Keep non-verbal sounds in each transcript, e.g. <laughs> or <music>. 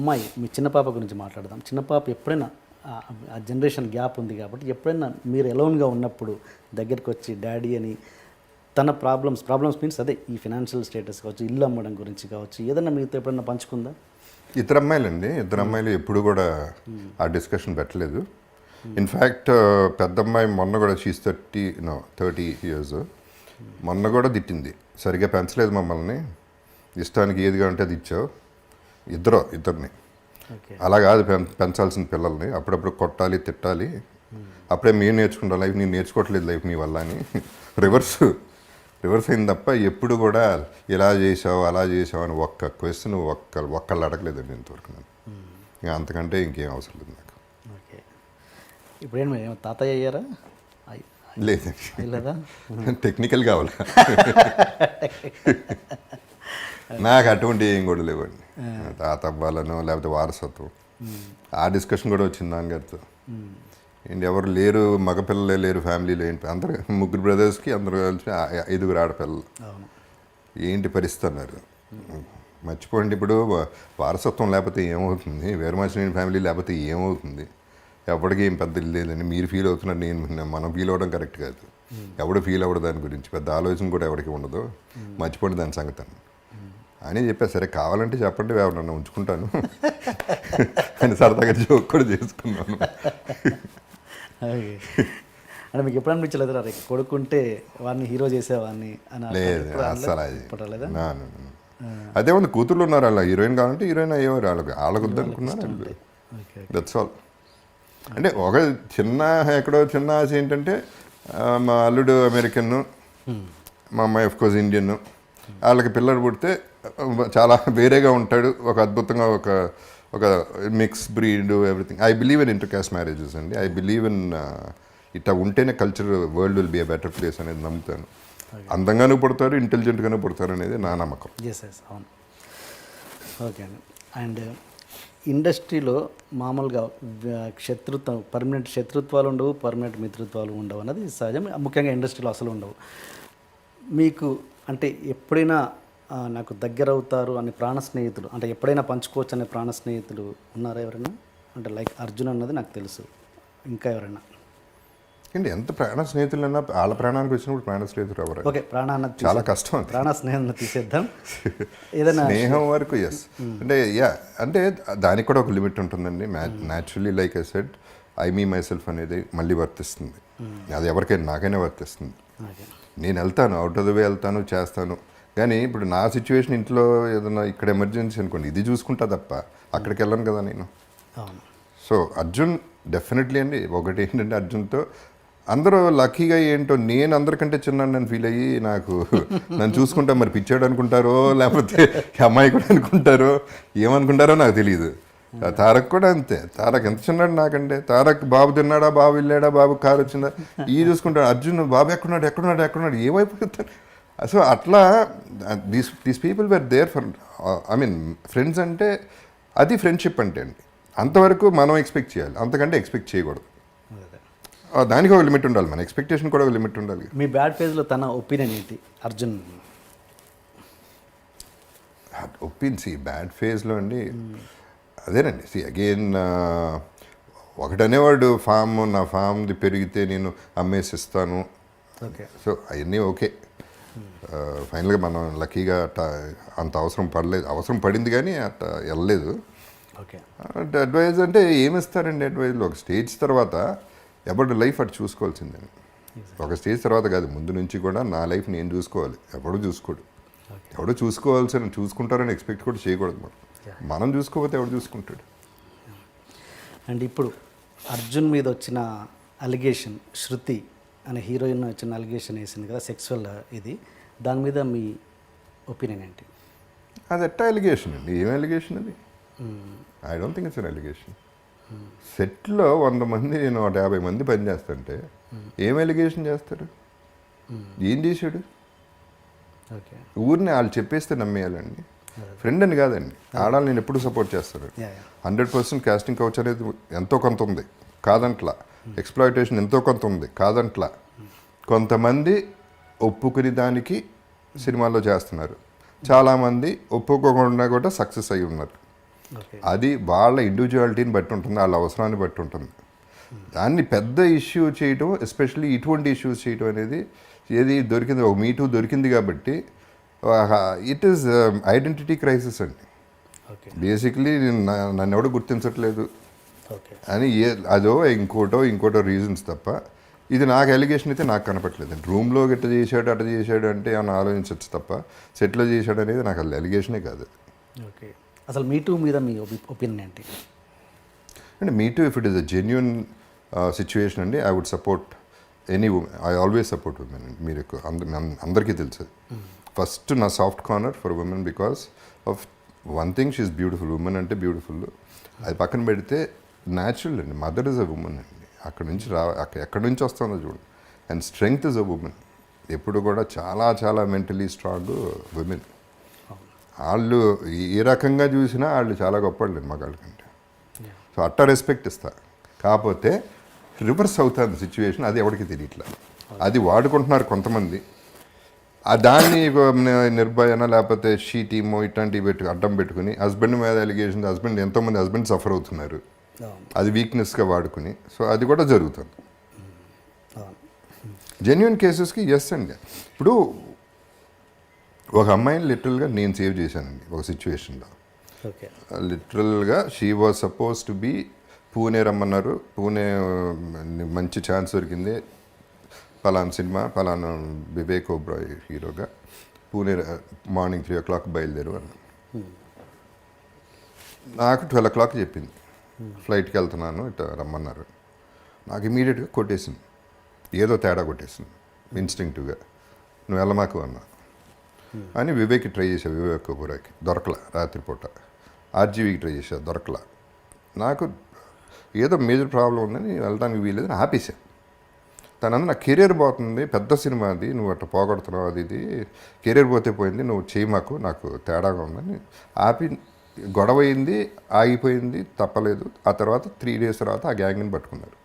అమ్మాయి మీ చిన్న పాప గురించి మాట్లాడదాం. చిన్న పాప ఎప్పుడైనా ఆ- జనరేషన్ గ్యాప్ ఉంది కాబట్టి ఎప్పుడైనా మీరు ఎలోన్గా ఉన్నప్పుడు దగ్గరికి వచ్చి డాడీ అని తన ప్రాబ్లమ్స్ ప్రాబ్లమ్స్ మీన్స్ అదే ఈ ఫినాన్షియల్ స్టేటస్ కావచ్చు ఇల్లు అమ్మడం గురించి కావచ్చు ఏదైనా మీతో ఎప్పుడైనా పంచుకుందా? ఇద్దరు అమ్మాయిలండి. ఇద్దరు అమ్మాయిలు ఎప్పుడు కూడా ఆ డిస్కషన్ పెట్టలేదు. ఇన్ఫ్యాక్ట్ పెద్ద అమ్మాయి మొన్న కూడా she's thirty no thirty years మొన్న కూడా తిట్టింది. సరిగ్గా పెంచలేదు మమ్మల్ని. ఇష్టానికి ఏది కావాలంటే అది ఇచ్చావు. ఇద్దరు ఇద్దరిని. అలా కాదు పెంచాల్సిన పిల్లల్ని. అప్పుడప్పుడు కొట్టాలి తిట్టాలి. అప్పుడే మీరు నేర్చుకుంటా లైఫ్. నేను నేర్చుకోవట్లేదు లైఫ్ నీ వల్ల అని. <laughs> రివర్స్ రివర్స్ అయింది తప్ప ఎప్పుడు కూడా ఇలా చేసావు అలా చేసావు అని ఒక్క క్వశ్చన్ ఒక్క ఒక్కళ్ళు అడగలేదండి ఇంతవరకు నేను ఇంకా అంతకంటే ఇంకేం అవసరం లేదు నాకు. ఓకే. ఇప్పుడు తాతయ్య అయ్యారా? లేదండి. అయ్యలేదా <laughs> టెక్నికల్ కావాలి. <laughs> నాకు అటువంటి ఏం కూడా లేవండి. తాత అవ్వాలను లేకపోతే వారసత్వం. ఆ డిస్కషన్ కూడా వచ్చింది నాన్నగారితో. ఏంటి ఎవరు లేరు మగపిల్లలే లేరు ఫ్యామిలీలో ఏంటి? అందరు ముగ్గురు బ్రదర్స్కి అందరు కలిసి ఐదుగురు ఆడపిల్లలు. ఏంటి పరిస్థితి అన్నారు. మర్చిపోండి ఇప్పుడు వారసత్వం లేకపోతే ఏమవుతుంది? వేరుమాసిన ఫ్యామిలీ లేకపోతే ఏమవుతుంది? ఎవరికి ఏం పెద్ద ఇల్లు లేదండి మీరు ఫీల్ అవుతున్నారు నేను మనం ఫీల్ అవ్వడం కరెక్ట్ కాదు. ఎవడు ఫీల్ అవ్వడు దాని గురించి. పెద్ద ఆలోచన కూడా ఎవరికి ఉండదు. మర్చిపోండి దాని సంగతి అని చెప్పారు సరే కావాలంటే చెప్పండి ఎవరన్నా ఉంచుకుంటాను. అని సరదాగా జోక్ కూడా చేసుకున్నాను. అంటే మీకు ఎప్పుడు అనిపించలేదు? రే కొడుకుంటే వాడిని హీరో చేసేవాడిని అని లేదు? అస్సలు అది ఉంది కూతుర్లు ఉన్నారు అలా హీరోయిన్ కావాలంటే హీరోయిన్ అయ్యేవారు వాళ్ళకి వాళ్ళకు వద్దనుకున్నారు ఓకే దట్స్ ఆల్ అంటే ఒక చిన్న ఎక్కడో చిన్న ఆశ ఏంటంటే మా అల్లుడు అమెరికన్ మా అమ్మాయి ఆఫ్ కోర్స్ ఇండియన్ వాళ్ళకి పిల్లడు పుడితే చాలా వేరేగా ఉంటాడు. ఒక అద్భుతంగా ఒక ఒక mix breed everything I believe in inter caste marriages అండి ఐ బిలీవ్ ఇన్ ఇట్లా ఉంటేనే culture world will be a better place అనేది నమ్ముతాను. అందంగానూ పుడతారు ఇంటెలిజెంట్గానూ పుడతారు అనేది నా నమ్మకం. ఎస్ ఎస్ అవును. ఓకే అండి. అండ్ ఇండస్ట్రీలో మామూలుగా శత్రుత్వం పర్మనెంట్ శత్రుత్వాలు ఉండవు పర్మనెంట్ మిత్రుత్వాలు ఉండవు అన్నది సహజం. ముఖ్యంగా ఇండస్ట్రీలో అసలు ఉండవు. మీకు అంటే ఎప్పుడైనా నాకు దగ్గర అవుతారు అనే ప్రాణ స్నేహితులు అంటే ఎప్పుడైనా పంచుకోవచ్చు అనే ప్రాణ స్నేహితులు ఉన్నారా ఎవరైనా? అంటే లైక్ అర్జున్ అన్నది నాకు తెలుసు. ఇంకా ఎవరైనా? ఏంటి ఎంత ప్రాణ స్నేహితులన్నా వాళ్ళ ప్రాణానికి వచ్చినప్పుడు ప్రాణ స్నేహితులు ఎవరు? ఓకే ప్రాణ చాలా కష్టం ప్రాణ స్నేహం తీసేద్దాం. ఏదైనా స్నేహం వరకు ఎస్ అంటే యా అంటే దానికి కూడా ఒక లిమిట్ ఉంటుందండి. Naturally like I said I me myself అనేది మళ్ళీ వర్తిస్తుంది. అది ఎవరికైనా నాకైనా వర్తిస్తుంది. నేను వెళ్తాను అవుట్ ఆఫ్ ద వే వెళ్తాను చేస్తాను. కానీ ఇప్పుడు నా సిచ్యువేషన్ ఇంట్లో ఏదైనా ఇక్కడ ఎమర్జెన్సీ అనుకోండి ఇది చూసుకుంటా తప్ప అక్కడికి వెళ్ళను కదా నేను. సో అర్జున్ డెఫినెట్లీ అండి. ఒకటి ఏంటంటే అర్జున్తో అందరూ లక్కీగా ఏంటో నేను అందరికంటే చిన్న నేను ఫీల్ అయ్యి నాకు నన్ను చూసుకుంటా మరి పిచ్చాడు అనుకుంటారో లేకపోతే అమ్మాయి కూడా అనుకుంటారో ఏమనుకుంటారో నాకు తెలియదు తారక్ కూడా అంతే. తారక్ ఎంత చిన్నాడు నాకంటే. తారక్ బాబు తిన్నాడా బాబు వెళ్ళాడా బాబు కారు వచ్చిందా ఈ చూసుకుంటాడు అర్జున్ బాబు ఎక్కడున్నాడు ఎక్కడున్నాడు ఎక్కడున్నాడు ఏమైపోతాడు? సో అట్లా these these people were there for I mean friends అంటే అది ఫ్రెండ్షిప్ అంటే అండి. అంతవరకు మనం ఎక్స్పెక్ట్ చేయాలి. అంతకంటే ఎక్స్పెక్ట్ చేయకూడదు. దానికి ఒక లిమిట్ ఉండాలి. మన ఎక్స్పెక్టేషన్ కూడా ఒక లిమిట్ ఉండాలి. మీ బ్యాడ్ ఫేజ్లో తన ఒపీనియన్ ఏంటి? అర్జున్. ఒప్పించి సి బ్యాడ్ ఫేజ్లో అండి అదేనండి. సి అగైన్ ఒకటనేవాడు ఫామ్ నా ఫామ్ది పెరిగితే నేను అమ్మేసి ఇస్తాను ఓకే. సో అవన్నీ ఓకే. ఫైనల్గా మనం లక్కీగా అట్ట అంత అవసరం పడలేదు. అవసరం పడింది కానీ అట్ట వెళ్ళలేదు. ఓకే. అంటే అడ్వైజ్ అంటే ఏమిస్తారండి అడ్వైజ్లో ఒక స్టేజ్ తర్వాత ఎవరి లైఫ్ అటు చూసుకోవాల్సిందండి ఒక స్టేజ్ తర్వాత కాదు ముందు నుంచి కూడా నా లైఫ్ నేను చూసుకోవాలి. ఎవడు చూసుకోడు. ఎవడు చూసుకోవాల్సిన చూసుకుంటారని ఎక్స్పెక్ట్ కూడా చేయకూడదు మనం. మనం చూసుకోకపోతే ఎవడు చూసుకుంటాడు? అండ్ ఇప్పుడు అర్జున్ మీద వచ్చిన అలిగేషన్ శృతి అనే హీరోయిన్ వచ్చిన అలిగేషన్ వేసింది కదా సెక్సువల్ ఇది. దాని మీద మీ ఒపీనియన్ ఏంటి? అది ఎట్టా ఎలిగేషన్ అండి? ఏం ఎలిగేషన్ అది? I don't think it's an allegation సెట్లో వంద మంది నేను నూట యాభై మంది పని చేస్తుంటే ఏం ఎలిగేషన్ చేస్తారు? ఏం చేశాడు? ఊరిని వాళ్ళు చెప్పేస్తే నమ్మేయాలండి. ఫ్రెండ్ అని కాదండి. ఆడాలి నేను ఎప్పుడు సపోర్ట్ చేస్తాను. హండ్రెడ్ పర్సెంట్ కాస్టింగ్ కౌచ్ అనేది ఎంతో కొంత ఉంది. కాదంట్లా. ఎక్స్ప్లాయిటేషన్ ఎంతో కొంత ఉంది కాదంట్లా. కొంతమంది ఒప్పుకుని దానికి సినిమాల్లో చేస్తున్నారు. చాలామంది ఒప్పుకోకుండా కూడా సక్సెస్ అయి ఉన్నారు. అది వాళ్ళ ఇండివిజువాలిటీని బట్టి ఉంటుంది వాళ్ళ అవసరాన్ని బట్టి ఉంటుంది. దాన్ని పెద్ద ఇష్యూ చేయటం ఎస్పెషల్లీ ఇటువంటి ఇష్యూస్ చేయటం అనేది ఏది దొరికింది ఒక మీటూ దొరికింది కాబట్టి ఇట్ ఈస్ ఐడెంటిటీ క్రైసిస్ అండి. బేసిక్లీ నన్ను ఎవడు గుర్తించట్లేదు. అని ఏ అదో ఇంకోటో ఇంకోటో రీజన్స్ తప్ప ఇది నాకు ఎలిగేషన్ అయితే నాకు కనపట్లేదు రూమ్లో గిట్ట చేశాడు అట్ట చేశాడు అంటే ఏమైనా ఆలోచించవచ్చు తప్ప సెటిల్ చేశాడు అనేది నాకు అసలు ఎలిగేషనే కాదు. ఓకే అసలు మీ టూ మీద మీ ఒపీనియన్ ఏంటి? And me too if it is a genuine situation అండి I would support any women I always support women అండి మీరు అందరికీ తెలుసు. ఫస్ట్ నా soft corner for women because of one thing she is beautiful women అంటే beautiful అది పక్కన పెడితే న్యాచురల్ అండి. మదర్ ఇస్ అ ఉమెన్ అండి. అక్కడ నుంచి రా అక్కడ ఎక్కడి నుంచి వస్తుందో చూడండి and strength is a women ఎప్పుడు కూడా చాలా చాలా మెంటలీ స్ట్రాంగ్ ఉమెన్ వాళ్ళు ఏ రకంగా చూసినా వాళ్ళు చాలా గొప్పవాళ్ళు మగాళ్ళ కంటే సో అట్ట రెస్పెక్ట్ ఇస్తా. కాకపోతే రివర్స్ అవుతుంది సిచ్యువేషన్ అది ఎవరికి తెలియట్లా. అది వాడుకుంటున్నారు కొంతమంది. ఆ దాన్ని నిర్భయన లేకపోతే షీ టీమో ఇట్లాంటివి పెట్టు అడ్డం పెట్టుకుని హస్బెండ్ మీద ఎలిగేషన్ హస్బెండ్ ఎంతోమంది హస్బెండ్ సఫర్ అవుతున్నారు. అది వీక్నెస్గా వాడుకుని సో అది కూడా జరుగుతుంది. జెన్యున్ కేసెస్కి ఎస్ అండి ఇప్పుడు ఒక అమ్మాయిని లిటరల్గా నేను సేవ్ చేశానండి ఒక సిచ్యువేషన్లో లిటరల్గా she was suppose to be Pune రమ్మన్నారు. పూణే మంచి ఛాన్స్ దొరికింది. పలానా సినిమా పలానా వివేక్ ఓబ్రాయ్ హీరోగా Pune morning three o'clock బయలుదేరు అన్న నాకు ట్వెల్వ్ ఓ క్లాక్ చెప్పింది. ఫ్లైట్కి వెళ్తున్నాను ఇట్లా రమ్మన్నారు. నాకు ఇమీడియట్గా కొట్టేసింది. ఏదో తేడా కొట్టేసింది ఇన్స్టింక్టివ్గా. నువ్వు వెళ్ళమాకు అన్నా. అని వివేక్కి ట్రై చేశా వివేక్ ఓబ్రాయ్కి దొరకల రాత్రిపూట. ఆర్జీవీకి ట్రై చేశా దొరకల. నాకు ఏదో మేజర్ ప్రాబ్లం ఉందని వెళ్ళడానికి వీలేదని ఆపేసా తనందు నా కెరీర్ పోతుంది పెద్ద సినిమా అది నువ్వు అట్లా పోగొడుతున్నావు అది ఇది. కెరీర్ పోతే పోయింది నువ్వు చేయమాకు నాకు తేడాగా ఉందని ఆపి గొడవ అయింది ఆగిపోయింది తప్పలేదు. ఆ తర్వాత త్రీ డేస్ తర్వాత ఆ గ్యాంగ్ని పట్టుకున్నారు.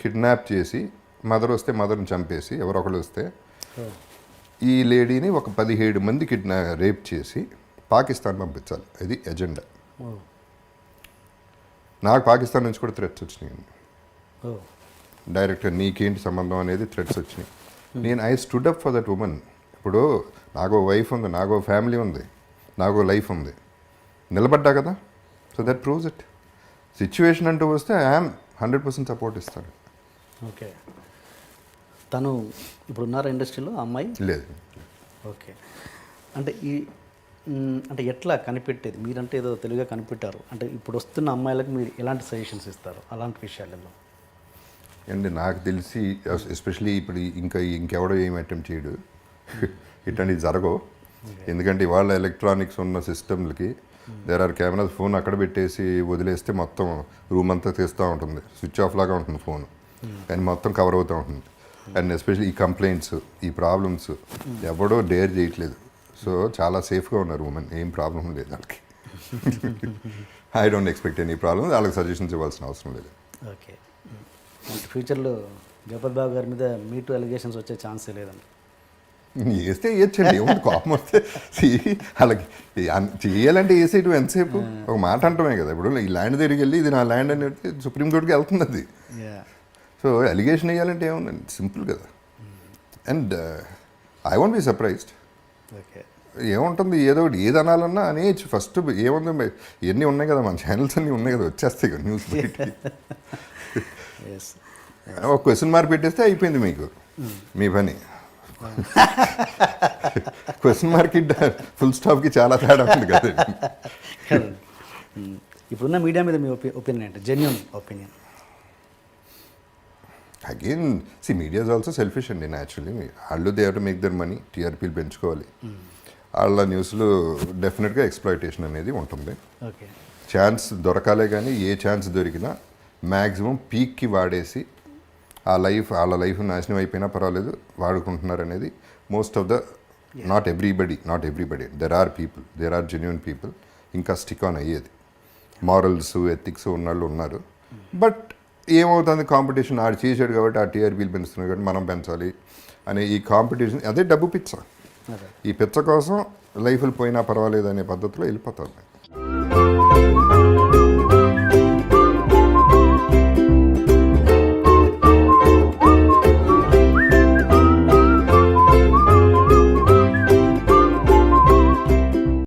కిడ్నాప్ చేసి మదర్ వస్తే మదర్ని చంపేసి ఎవరొకరు వస్తే ఈ లేడీని ఒక పదిహేడు మంది కిడ్నా రేప్ చేసి పాకిస్తాన్ పంపించాలి. ఇది ఎజెండా ఓ నాకు పాకిస్తాన్ నుంచి కూడా థ్రెట్స్ వచ్చినాయి. ఓ డైరెక్ట్గా నీకేంటి సంబంధం అనేది థ్రెట్స్ వచ్చినాయి. నేను I stood up for that women ఇప్పుడు నాకు వైఫ్ ఉంది నాకు ఫ్యామిలీ ఉంది నాకు లైఫ్ ఉంది. నిలబడ్డా కదా? So that proves it situation అంటూ వస్తే ఐఎమ్ హండ్రెడ్ పర్సెంట్ సపోర్ట్ ఇస్తాను ఓకే తను ఇప్పుడు ఉన్నారా ఇండస్ట్రీలో అమ్మాయి? లేదు. ఓకే అంటే ఈ అంటే ఎట్లా కనిపెట్టేది? మీరంటే ఏదో తెలుగుగా కనిపెట్టారు. అంటే ఇప్పుడు వస్తున్న అమ్మాయిలకు మీరు ఎలాంటి సజెషన్స్ ఇస్తారు? అలాంటి విషయాలలో. అండ్ నాకు తెలిసి ఎస్పెషలీ ఇప్పుడు ఇంకా ఇంకెవడో ఏం అటెంప్ట్ చేయడు. <laughs> ఇట్లాంటివి జరగవు. ఎందుకంటే ఇవాళ ఎలక్ట్రానిక్స్ ఉన్న సిస్టమ్లకి దేర్ ఆర్ కెమెరాస్ ఫోన్ అక్కడ పెట్టేసి వదిలేస్తే మొత్తం రూమ్ అంతా తీస్తూ ఉంటుంది. స్విచ్ ఆఫ్ లాగా ఉంటుంది ఫోన్ అండ్ మొత్తం కవర్ అవుతూ ఉంటుంది. అండ్ ఎస్పెషల్లీ ఈ కంప్లైంట్స్ ఈ ప్రాబ్లమ్స్ ఎవడో డేర్ చేయట్లేదు. సో చాలా సేఫ్గా ఉన్నారు ఉమెన్ ఏం ప్రాబ్లం లేదు వాళ్ళకి. I don't expect any problem వాళ్ళకి సజెషన్స్ ఇవ్వాల్సిన అవసరం లేదు. ఓకే ఫ్యూచర్లో జగపత్ బాబు గారి మీద మీ టూ అలిగేషన్స్ వచ్చే ఛాన్సే లేదండి వేస్తే వేయచ్చండి ఏముంది కోపం వస్తే. అలాగే అన్- చేయాలంటే వేసేయటం ఎంతసేపు? ఒక మాట అంటమే కదా ఇప్పుడు ఈ ల్యాండ్ దగ్గరికి వెళ్ళి ఇది నా ల్యాండ్ అని చెప్తే సుప్రీంకోర్టుకి వెళ్తుంది అది. సో అలిగేషన్ వేయాలంటే ఏముందండి? సింపుల్ కదా. And I want be surprised ఏముంటుంది? ఏదో ఒకటి ఏది అనాలన్నా అనేయచ్చు. ఫస్ట్ ఏముంది? ఎన్ని ఉన్నాయి కదా మన ఛానల్స్ అన్నీ ఉన్నాయి కదా వచ్చేస్తాయి కదా న్యూస్ <laughs> ఒక క్వశ్చన్ మార్క్ పెట్టేస్తే అయిపోయింది మీకు. మీ పని. క్వశ్చన్ మార్క్ ఫుల్ స్టాప్కి చాలా తేడా ఉంది కదండి మ్. ఇప్పుడున్న మీడియా మీద మీ ఒపి ఒపీనియన్ ఏంటి? Genuine opinion again see media is also selfish అండి న్యాచురల్లీ వాళ్ళు they to make their money టీఆర్పీలు పెంచుకోవాలి. వాళ్ళ న్యూస్లో డెఫినెట్గా ఎక్స్ప్లాయిటేషన్ అనేది ఉంటుంది. ఛాన్స్ దొరకాలే కానీ ఏ ఛాన్స్ దొరికినా మ్యాక్సిమం పీక్కి వాడేసి ఆ లైఫ్ వాళ్ళ లైఫ్ నాశనం అయిపోయినా పర్వాలేదు వాడుకుంటున్నారు అనేది most of the not everybody not everybody there are people there are genuine people ఇంకా స్టిక్ ఆన్ అయ్యేది. మారల్స్ ఎథిక్స్ ఉన్నవాళ్ళు ఉన్నారు. బట్ ఏమవుతుంది కాంపిటీషన్ ఆడు చేశాడు కాబట్టి ఆ టీఆర్పీలు పెంచుతున్నాడు కాబట్టి మనం పెంచాలి అనే ఈ కాంపిటీషన్ అదే డబ్బు పిచ్చ. ఈ పిచ్చ కోసం లైఫ్లు పోయినా పర్వాలేదు అనే పద్ధతిలో వెళ్ళిపోతారు.